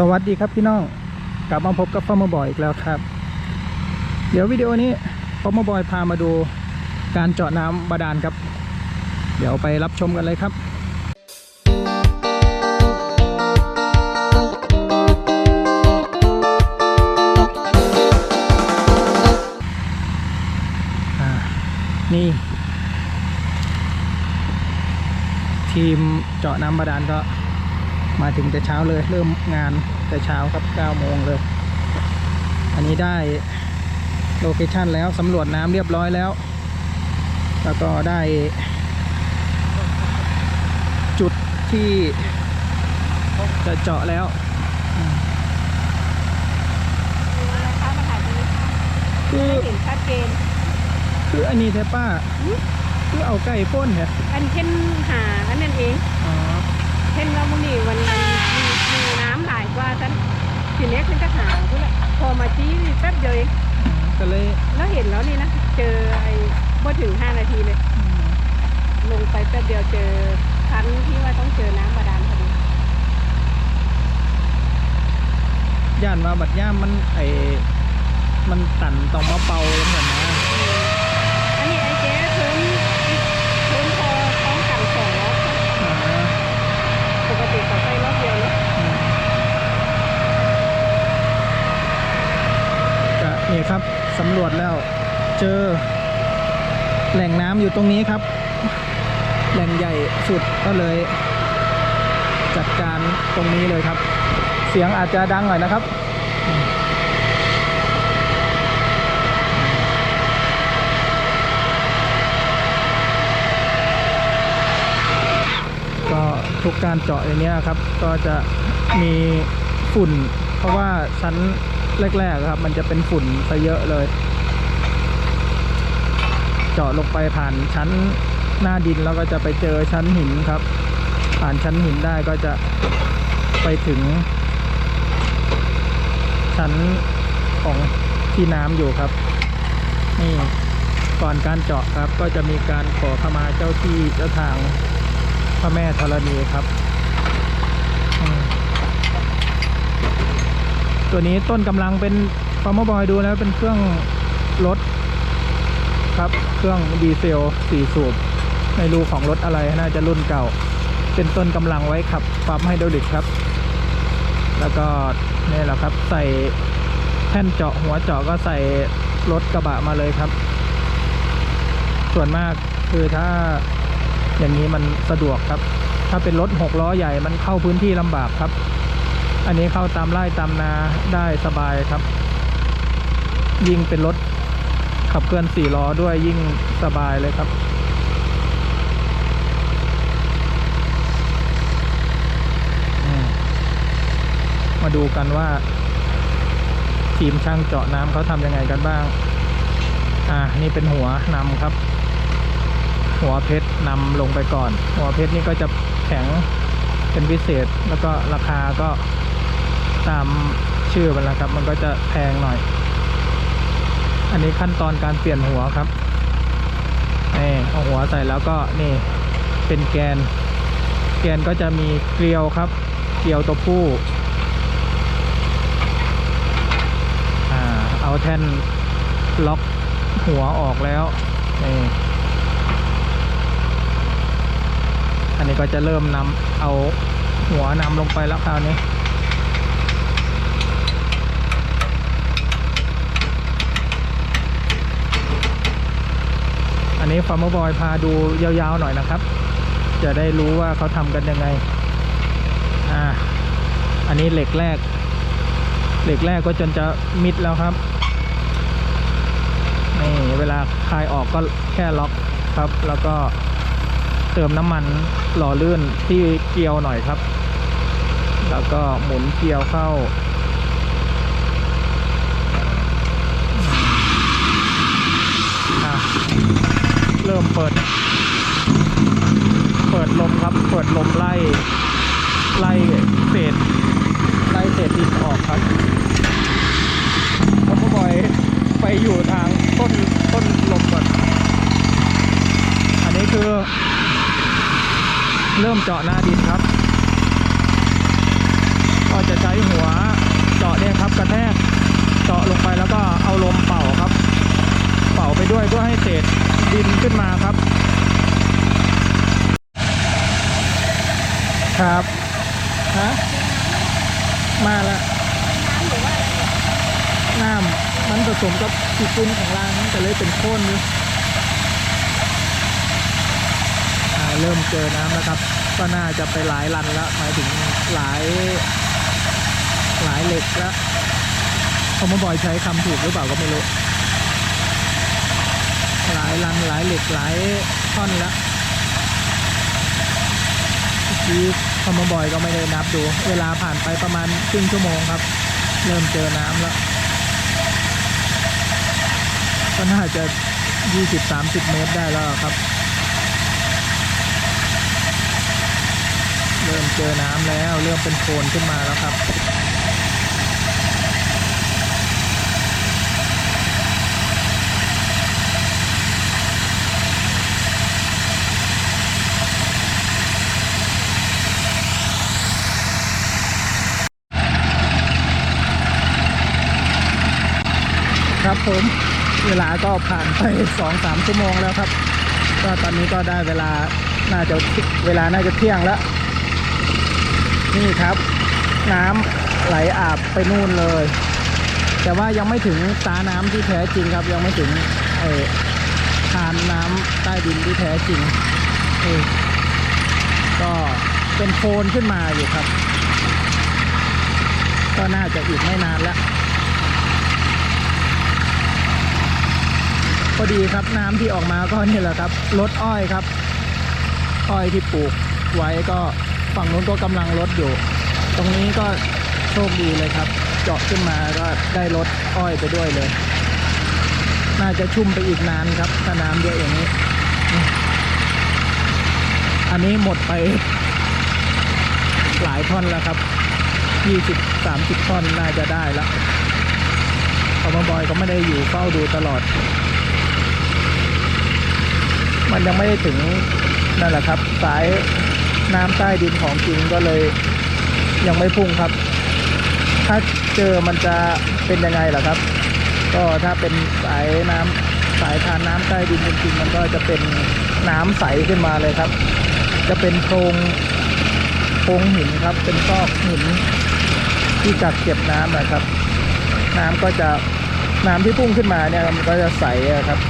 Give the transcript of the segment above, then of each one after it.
สวัสดีครับพี่น้อง กลับมาพบกับฟอร์มบอยอีกแล้วครับ เดี๋ยววิดีโอนี้ฟอร์มบอยพามาดูการเจาะน้ำบาดาลครับ เดี๋ยวไปรับชมกันเลยครับนี่ทีมเจาะน้ำบาดาลก็ มาถึงแต่เช้าเลยเริ่มงานแต่เช้าครับ9โมงเลย อันนี้ได้โลเคชันแล้วสำรวจน้ำเรียบร้อยแล้ว แล้วก็ได้ จุดที่จะเจาะแล้วนะคะมาถ่ายตรงนี้ค่ะคือให้เห็นชัดเจนคืออันนี้แท้ป้า คือเอาไก่พ่นเนี่ยอันเช่นหาอันนั้นเอง อ๋อ เช่นเราบุนี่วันมันมีมีน้ำหลายกว่าฉันทีเล็กมันก็หาพุ่นละพอมาจี้แป๊บเดียวเอง ก็เลยแล้วเห็นแล้วนี่นะ เจอไอ้บ่ถึง5นาทีเลย ลงไปแป๊บเดียวเจอชั้นที่ว่าต้องเจอน้ำบาดาลพอดีย่านมาบัดย่ามมันไอมันตันต้องมาเป่าเหมือนนะอันนี้ไอ้เจ๊เพิ่มเพิ่มพอป้องกันสองรอบอ่าปกติเขาใช้รอบเดียวเนาะก็นี่ครับ สำรวจแล้ว เจอ แหล่งน้ำอยู่ตรงนี้ครับ แหล่งใหญ่สุดก็เลย จัดการตรงนี้เลยครับ เสียงอาจจะดังหน่อยนะครับก็ทุกการเจาะอย่างเนี้ยครับ ก็จะมีฝุ่น เพราะว่าชั้น แรกๆครับ มันจะเป็นฝุ่นซะเยอะเลย เจาะลงไปผ่านชั้นหน้าดินแล้วก็จะไปเจอชั้นหินครับ ผ่านชั้นหินได้ก็จะไปถึง ชั้นของที่น้ำอยู่ครับ นี่ก่อนการเจาะครับ ก็จะมีการขอขมาเจ้าที่เจ้าทางพระแม่ธรณีครับ ตัวนี้ต้นกำลังเป็นฟอร์มบอยดูแล้วเป็นเครื่องรถครับ เครื่องดีเซลสี่สูบไม่รู้ของรถอะไรน่าจะรุ่นเก่า เป็นต้นกำลังไว้ขับปั๊มไฮดรอลิกครับ แล้วก็นี่แหละครับ ใส่แท่นเจาะหัวเจาะก็ใส่รถกระบะมาเลยครับ ส่วนมากคือถ้าอย่างนี้มันสะดวกครับ ถ้าเป็นรถหกล้อใหญ่มันเข้าพื้นที่ลำบากครับ อันนี้เข้าตามไร่ตามนาได้สบายครับ ยิ่งเป็นรถขับเคลื่อนสี่ล้อด้วยยิ่งสบายเลยครับมาดูกันว่า ทีมช่างเจาะน้ำเขาทำยังไงกันบ้าง อ่า นี่เป็นหัวนำครับ หัวเพชรนำลงไปก่อน หัวเพชรนี่ก็จะแข็งเป็นพิเศษแล้วก็ราคาก็ ตามชื่อมันแล้วครับ มันก็จะแพงหน่อย อันนี้ขั้นตอนการเปลี่ยนหัวครับนี่เอาหัวใส่แล้วก็นี่เป็นแกน แกนก็จะมีเกลียวครับ เกลียวตัวผู้เอาแท่นล็อกหัวออกแล้วนี่อันนี้ก็จะเริ่มนำเอาหัวนำลงไปแล้วคราวนี้ อันนี้ฟาร์มบอยพาดูยาวๆหน่อยนะครับ จะได้รู้ว่าเขาทำกันยังไง อ่า อันนี้เหล็กแรก เหล็กแรกก็จนจะมิดแล้วครับ นี่เวลาคลายออกก็แค่ล็อกครับ แล้วก็เติมน้ำมันหล่อลื่นที่เกลียวหน่อยครับ แล้วก็หมุนเกลียวเข้า เริ่มเปิด เปิดลมครับ เปิดลมไล่ ไล่เศษ ไล่เศษดินออกครับผมก็ปล่อยไปอยู่ทางต้นต้นลมก่อน อันนี้คือ เริ่มเจาะหน้าดินครับ ก็จะใช้หัวเจาะเนี่ยครับกระแทกเจาะลงไปแล้วก็เอาลมเป่าครับาไปด้วยเพื่อให้เศษดินขึ้นมาครับ ครับฮะมาละน้ำมันผสมกับสีปุ้นของรางแต่เลยเป็นข้นเลยเริ่มเจอน้ำแล้วครับ ก็น่าจะไปหลายรันแล้วหมายถึงหลาย หลายเหล็กแล้วผมมาบ่อยใช้คำถูกหรือเปล่าก็ไม่รู้ หลายลันหลายเหล็กหลายท่อนแล้วเมื่อกี้คอมบอยก็ไม่ได้นับดู เวลาผ่านไปประมาณครึ่งชั่วโมงครับ เริ่มเจอน้ำแล้วก็น่าจะ20-30เมตรได้แล้วครับ เริ่มเจอน้ำแล้ว เริ่มเป็นโคลนขึ้นมาแล้วครับผม เวลา ก็ผ่านไปสองสามชั่วโมงแล้วครับ ก็ตอนนี้ก็ได้เวลาน่าจะเวลาน่าจะเที่ยงแล้ว นี่ครับ น้ำไหลอาบไปนู่นเลย แต่ว่ายังไม่ถึงตาน้ำที่แท้จริงครับ ยังไม่ถึงเออทานน้ำใต้ดินที่แท้จริงเออก็เป็นโคลนขึ้นมาอยู่ครับ ก็น่าจะอีกไม่นานแล้ว พอดีครับน้ำที่ออกมาก็นี่แหละครับรถอ้อยครับ อ้อยที่ปลูกไว้ก็ฝั่งนู้นก็กำลังลดอยู่ ตรงนี้ก็โชคดีเลยครับ เจาะขึ้นมาก็ได้รถอ้อยไปด้วยเลย น่าจะชุ่มไปอีกนานครับถ้าน้ำเยอะอย่างนี้ อันนี้หมดไปหลายท่อนแล้วครับยี่สิบสามสิบท่อนน่าจะได้แล้วพอมาบอยก็ไม่ได้อยู่เฝ้าดูตลอด มันยังไม่ได้ถึงนั่นแหละครับ สายน้ำใต้ดินของจริงก็เลยยังไม่พุ่งครับ ถ้าเจอมันจะเป็นยังไงล่ะครับ ก็ถ้าเป็นสายน้ำสายทานน้ำใต้ดินจริงๆมันก็จะเป็นน้ำใสขึ้นมาเลยครับ จะเป็นโพรงโพรงหินครับ เป็นซอกหินที่กักเก็บน้ำนะครับ น้ำก็จะน้ำที่พุ่งขึ้นมาเนี่ยมันก็จะใสครับ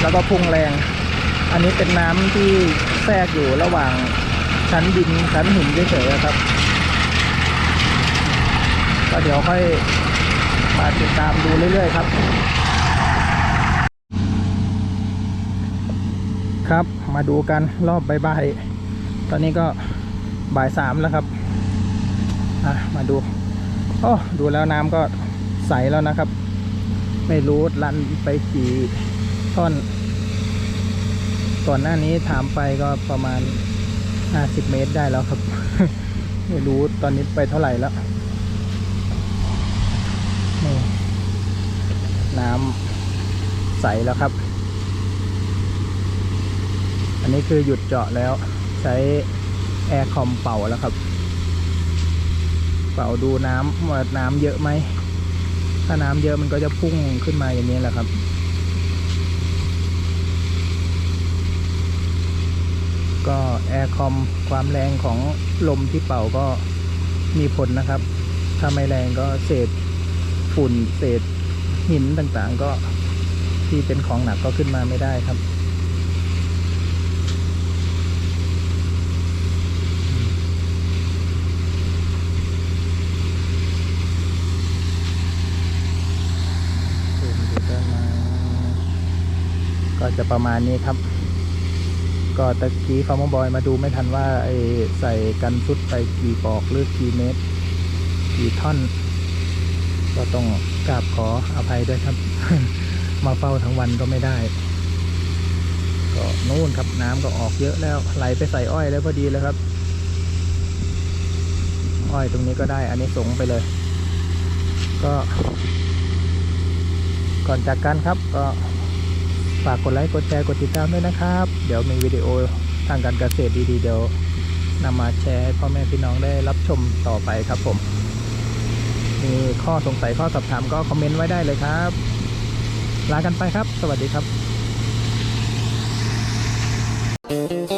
แล้วก็พุ่งแรง อันนี้เป็นน้ำที่แทรกอยู่ระหว่างชั้นดินชั้นหินเฉยๆครับ ก็เดี๋ยวค่อยมาติดตามดูเรื่อยๆครับ ครับมาดูกันรอบบ่ายๆตอนนี้ก็บ่ายสามแล้วครับอะมาดูโอ้ดูแล้วน้ำก็ใสแล้วนะครับ ไม่รู้ลันไปกี่ท่อน ก่อนหน้านี้ถามไปก็ประมาณ 50 เมตรได้แล้วครับ ไม่รู้ตอนนี้ไปเท่าไหร่แล้วนี่น้ำใสแล้วครับ อันนี้คือหยุดเจาะแล้ว ใช้แอร์คอมเป่าแล้วครับ เป่าดูน้ำว่าน้ำเยอะไหม ถ้าน้ำเยอะมันก็จะพุ่งขึ้นมาอย่างนี้แหละครับ ก็แอร์คอมความแรงของลมที่เป่าก็มีผลนะครับ ถ้าไม่แรงก็เศษฝุ่นเศษหินต่างๆ ก็ที่เป็นของหนักก็ขึ้นมาไม่ได้ครับซูมดูได้ไหมก็จะประมาณนี้ครับ ก็ตะกี้ฟาร์มบอยมาดูไม่ทันว่าไอใส่กันชุดไปกี่ปอกหรือกี่เมตร กี่ท่อน ก็ต้องกราบขออภัยด้วยครับ มาเฝ้าทั้งวันก็ไม่ได้ ก็นู่นครับน้ำก็ออกเยอะแล้วไหลไปใส่อ้อยแล้วพอดีเลยครับ อ้อยตรงนี้ก็ได้ อันนี้สงไปเลย ก็ ก่อนจากกันครับก็ ฝากกดไลค์กดแชร์กดติดตามด้วยนะครับ เดี๋ยวมีวิดีโอทางการเกษตรดีๆเดี๋ยวนำมาแชร์ให้พ่อแม่พี่น้องได้รับชมต่อไปครับผม มีข้อสงสัยข้อสอบถามก็คอมเมนต์ไว้ได้เลยครับ ลากันไปครับ สวัสดีครับ